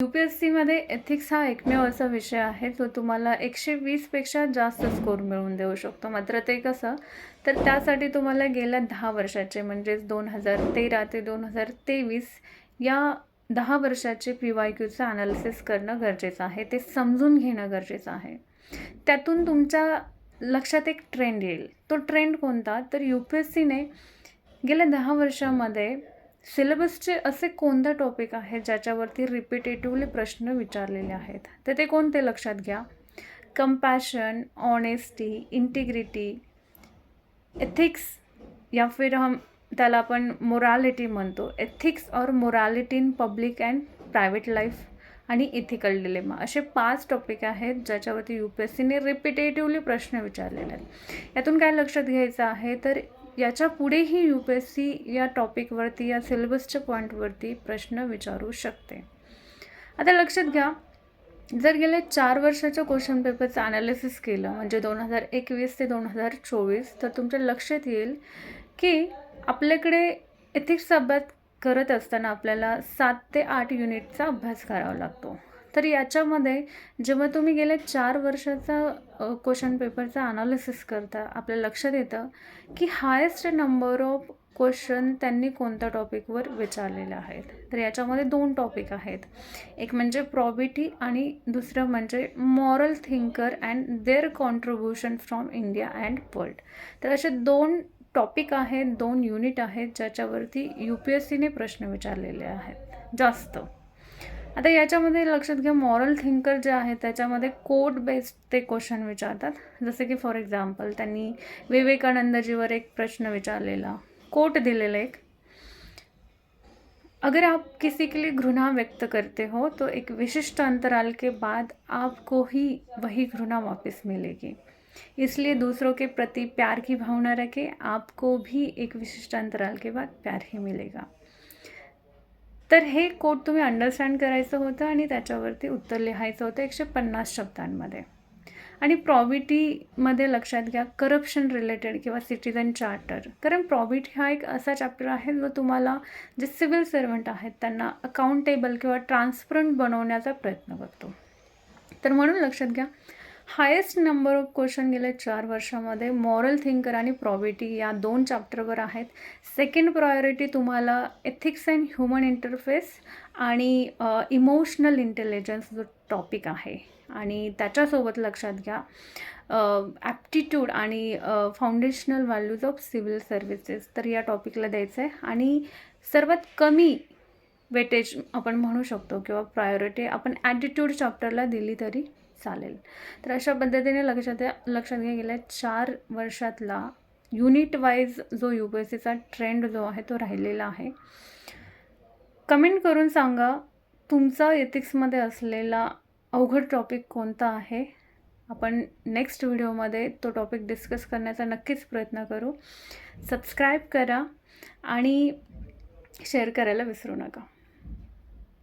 You P S सीमध्ये ethics हा एकमेव असा विषय आहे. जो तुम्हाला एकशे वीसपेक्षा जास्त स्कोर मिळवून देऊ शकतो. मात्र ते कसं? तर त्यासाठी तुम्हाला गेल्या दहा वर्षाचे म्हणजेच दोन हजार तेरा ते दोन हजार तेवीस या दहा वर्षाचे पी वाय क्यूचं ॲनालिसिस करणं गरजेचं आहे. ते समजून घेणं गरजेचं आहे. त्यातून तुमच्या लक्षात एक ट्रेंड येईल. तो ट्रेंड कोणता? तर यू पी एस सीने गेल्या दहा वर्षामध्ये सिलेबसचे असे कोणते टॉपिक आहेत ज्याच्यावरती रिपिटेटिव्हली प्रश्न विचारलेले आहेत? तर ते कोणते लक्षात घ्या? कंपॅशन ऑनेस्टी इंटिग्रिटी एथिक्स या फिर हम त्याला आपण मोरालिटी म्हणतो. एथिक्स और morality in public and private life आणि इथिकल डिलेमा असे पाच टॉपिक आहेत ज्याच्यावरती यू पी एस सीने रिपिटेटिव्हली प्रश्न विचारलेले आहेत. यातून काय लक्षात घ्यायचं आहे? तर याच्या पुढेही यू पी एस सी या टॉपिकवरती या सिलेबसच्या पॉईंटवरती प्रश्न विचारू शकते. आता लक्षात घ्या जर गेल्या चार वर्षाच्या क्वेश्चन पेपरचं ॲनालिसिस केलं म्हणजे दोन हजार एकवीस ते दोन हजार चोवीस तर तुमच्या लक्षात येईल की आपल्याकडे एथिक्सचा अभ्यास करत असताना आपल्याला सात ते आठ युनिटचा अभ्यास करावा लागतो. तर याच्यामध्ये जेव्हा तुम्ही गेल्या चार वर्षाचा क्वेश्चन पेपरचा अनालिसिस करता आपल्या लक्षात येतं की हायेस्ट नंबर ऑफ क्वेश्चन त्यांनी कोणत्या टॉपिकवर विचारलेले आहेत. तर याच्यामध्ये दोन टॉपिक आहेत. एक म्हणजे प्रॉबिटी आणि दुसरं म्हणजे moral thinker and their contribution from India and world तर असे दोन टॉपिक आहेत दोन युनिट आहेत ज्याच्यावरती यू पी एस सीने प्रश्न विचारलेले आहेत. जास्त. आता याच्यामध्ये लक्षात घ्या मॉरल थिंकर जे आहे त्याच्यामध्ये कोट बेस्ड ते क्वेश्चन विचारतात. जसे की फॉर एक्झाम्पल त्यांनी विवेकानंदजीवर एक प्रश्न विचारलेला. कोट दिलेला एक. अगर आप किसी के लिए घृणा व्यक्त करते हो तो एक विशिष्ट अंतराल के बाद आपको ही वही घृणा वापस मिलेगी. इसलिए दूसरों के प्रति प्यार की भावना रखें आपको भी एक विशिष्ट अंतराल के बाद प्यार ही मिलेगा. तर हे कोड तुम्ही अंडरस्टँड करायचं होतं आणि त्याच्यावरती उत्तर लिहायचं होतं एकशे पन्नास शब्दांमध्ये. आणि प्रॉबिटीमध्ये लक्षात घ्या करप्शन रिलेटेड किंवा सिटिझन चार्टर कारण प्रॉविटी हा एक असा चॅप्टर आहे जो तुम्हाला जे सिव्हिल सर्वंट आहेत त्यांना अकाउंटेबल किंवा ट्रान्सपरंट बनवण्याचा प्रयत्न करतो. तर म्हणून लक्षात घ्या हायेस्ट नंबर ऑफ क्वेश्चन गेले चार वर्षामध्ये मॉरल थिंकर आणि प्रॉविटी या दोन चॅप्टरवर आहेत. सेकंड प्रायोरिटी तुम्हाला एथिक्स अँड ह्युमन इंटरफेस आणि इमोशनल इंटेलिजन्स जो टॉपिक आहे. आणि त्याच्यासोबत लक्षात घ्या ॲप्टिट्यूड आणि foundational values of civil services तर या टॉपिकला द्यायचं आहे. आणि सर्वात कमी वेटेज आपण म्हणू शकतो किंवा प्रायोरिटी आपण ॲटिट्यूड चॅप्टरला दिली तरी चालेल. तर अशा पद्धतीने लक्षात लक्षात घ्या गेल्या चार वर्षातला युनिट वाईज जो यू पी एस सीचा ट्रेंड जो आहे तो राहिलेला आहे. कमेंट करून सांगा तुमचा एथिक्समध्ये असलेला अवघड टॉपिक कोणता आहे? आपण नेक्स्ट व्हिडिओमध्ये तो टॉपिक डिस्कस करण्याचा नक्कीच प्रयत्न करू. सबस्क्राईब करा आणि शेअर करायला विसरू नका.